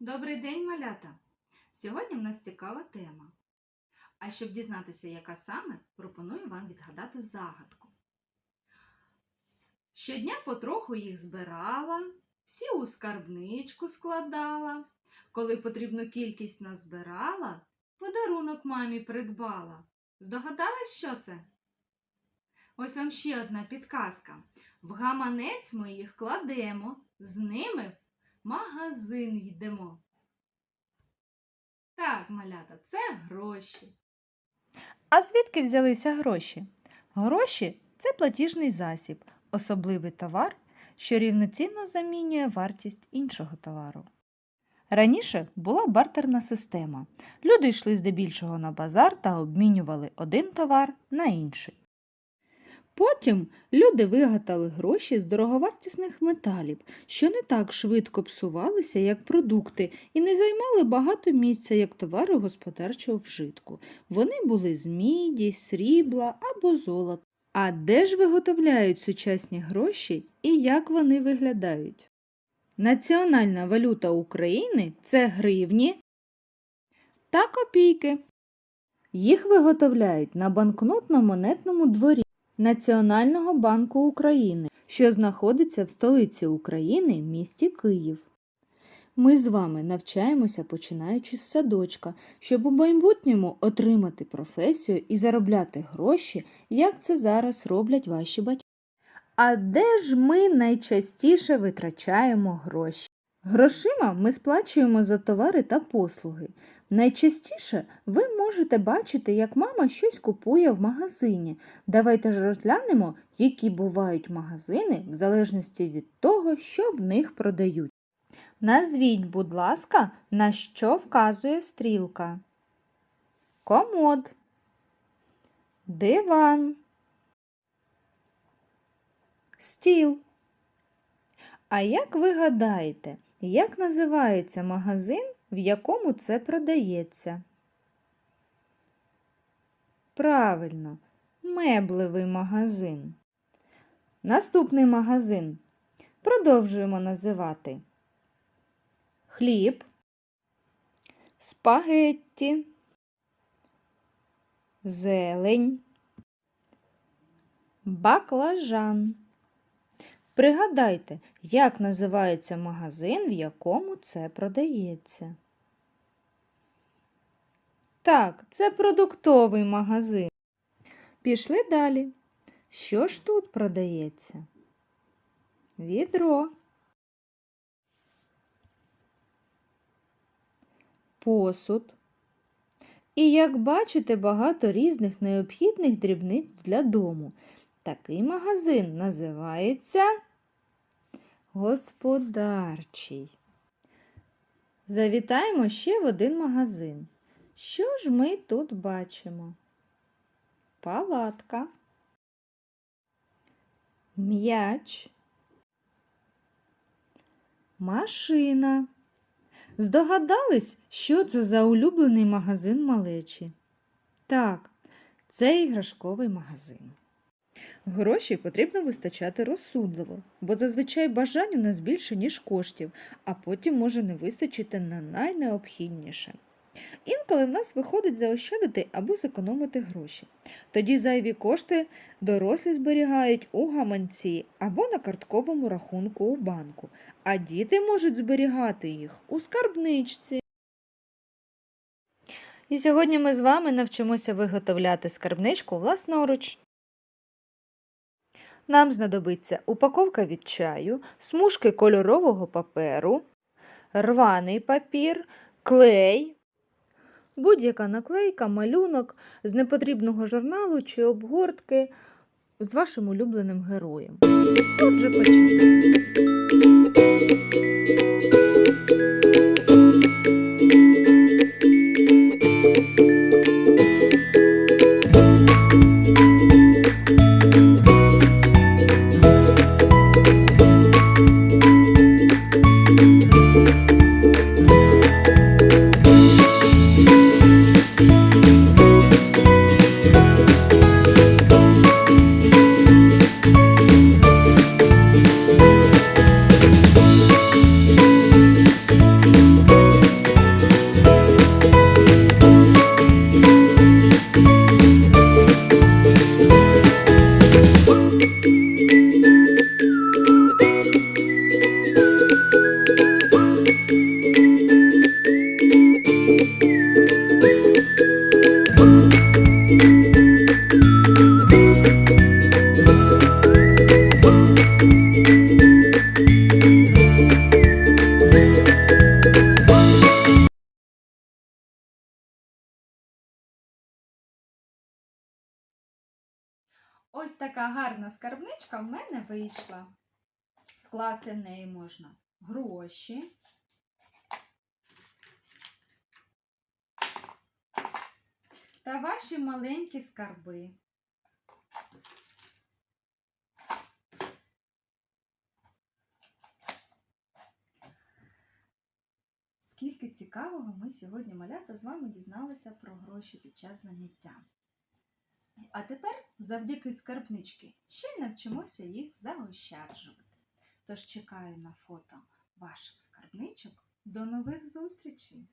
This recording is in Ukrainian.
Добрий день, малята! Сьогодні в нас цікава тема. А щоб дізнатися, яка саме, пропоную вам відгадати загадку. Щодня потроху їх збирала, всі у скарбничку складала. Коли потрібну кількість назбирала, подарунок мамі придбала. Здогадались, що це? Ось вам ще одна підказка. В гаманець ми їх кладемо, з ними магазин йдемо. Так, малята, це гроші. А звідки взялися гроші? Гроші це платіжний засіб, особливий товар, що рівноцінно замінює вартість іншого товару. Раніше була бартерна система. Люди йшли здебільшого на базар та обмінювали один товар на інший. Потім люди вигадали гроші з дороговартісних металів, що не так швидко псувалися, як продукти, і не займали багато місця як товари господарчого вжитку. Вони були з міді, срібла або золота. А де ж виготовляють сучасні гроші і як вони виглядають? Національна валюта України це гривні та копійки. Їх виготовляють на банкнотно-монетному дворі Національного банку України, що знаходиться в столиці України місті Київ. Ми з вами навчаємося починаючи з садочка, щоб у майбутньому отримати професію і заробляти гроші, як це зараз роблять ваші батьки. А де ж ми найчастіше витрачаємо гроші? Грошима ми сплачуємо за товари та послуги. Найчастіше ви можете бачити, як мама щось купує в магазині. Давайте ж розглянемо, які бувають магазини в залежності від того, що в них продають. Назвіть, будь ласка, на що вказує стрілка. Комод, диван, стіл. А як ви гадаєте, як називається магазин, в якому це продається? Правильно, меблевий магазин. Наступний магазин. Продовжуємо називати хліб, спагетті, зелень, баклажан. Пригадайте, як називається магазин, в якому це продається. Так, це продуктовий магазин. Пішли далі. Що ж тут продається? Відро. Посуд. І, як бачите, багато різних необхідних дрібниць для дому. Такий магазин називається господарчий. Завітаємо ще в один магазин. Що ж ми тут бачимо? Палатка, м'яч, машина. Здогадались, що це за улюблений магазин малечі? Так, це іграшковий магазин. Гроші потрібно вистачати розсудливо, бо зазвичай бажань у нас більше, ніж коштів, а потім може не вистачити на найнеобхідніше. Інколи в нас виходить заощадити або зекономити гроші. Тоді зайві кошти дорослі зберігають у гаманці або на картковому рахунку у банку, а діти можуть зберігати їх у скарбничці. І сьогодні ми з вами навчимося виготовляти скарбничку власноруч. Нам знадобиться упаковка від чаю, смужки кольорового паперу, рваний папір, клей, будь-яка наклейка, малюнок з непотрібного журналу чи обгортки з вашим улюбленим героєм. Отже, почнемо. Ось така гарна скарбничка в мене вийшла. Скласти в неї можна гроші. Та ваші маленькі скарби. Скільки цікавого ми сьогодні, малята, з вами дізналися про гроші під час заняття. А тепер, завдяки скарбнички, ще й навчимося їх заощаджувати. Тож чекаю на фото ваших скарбничок. До нових зустрічей!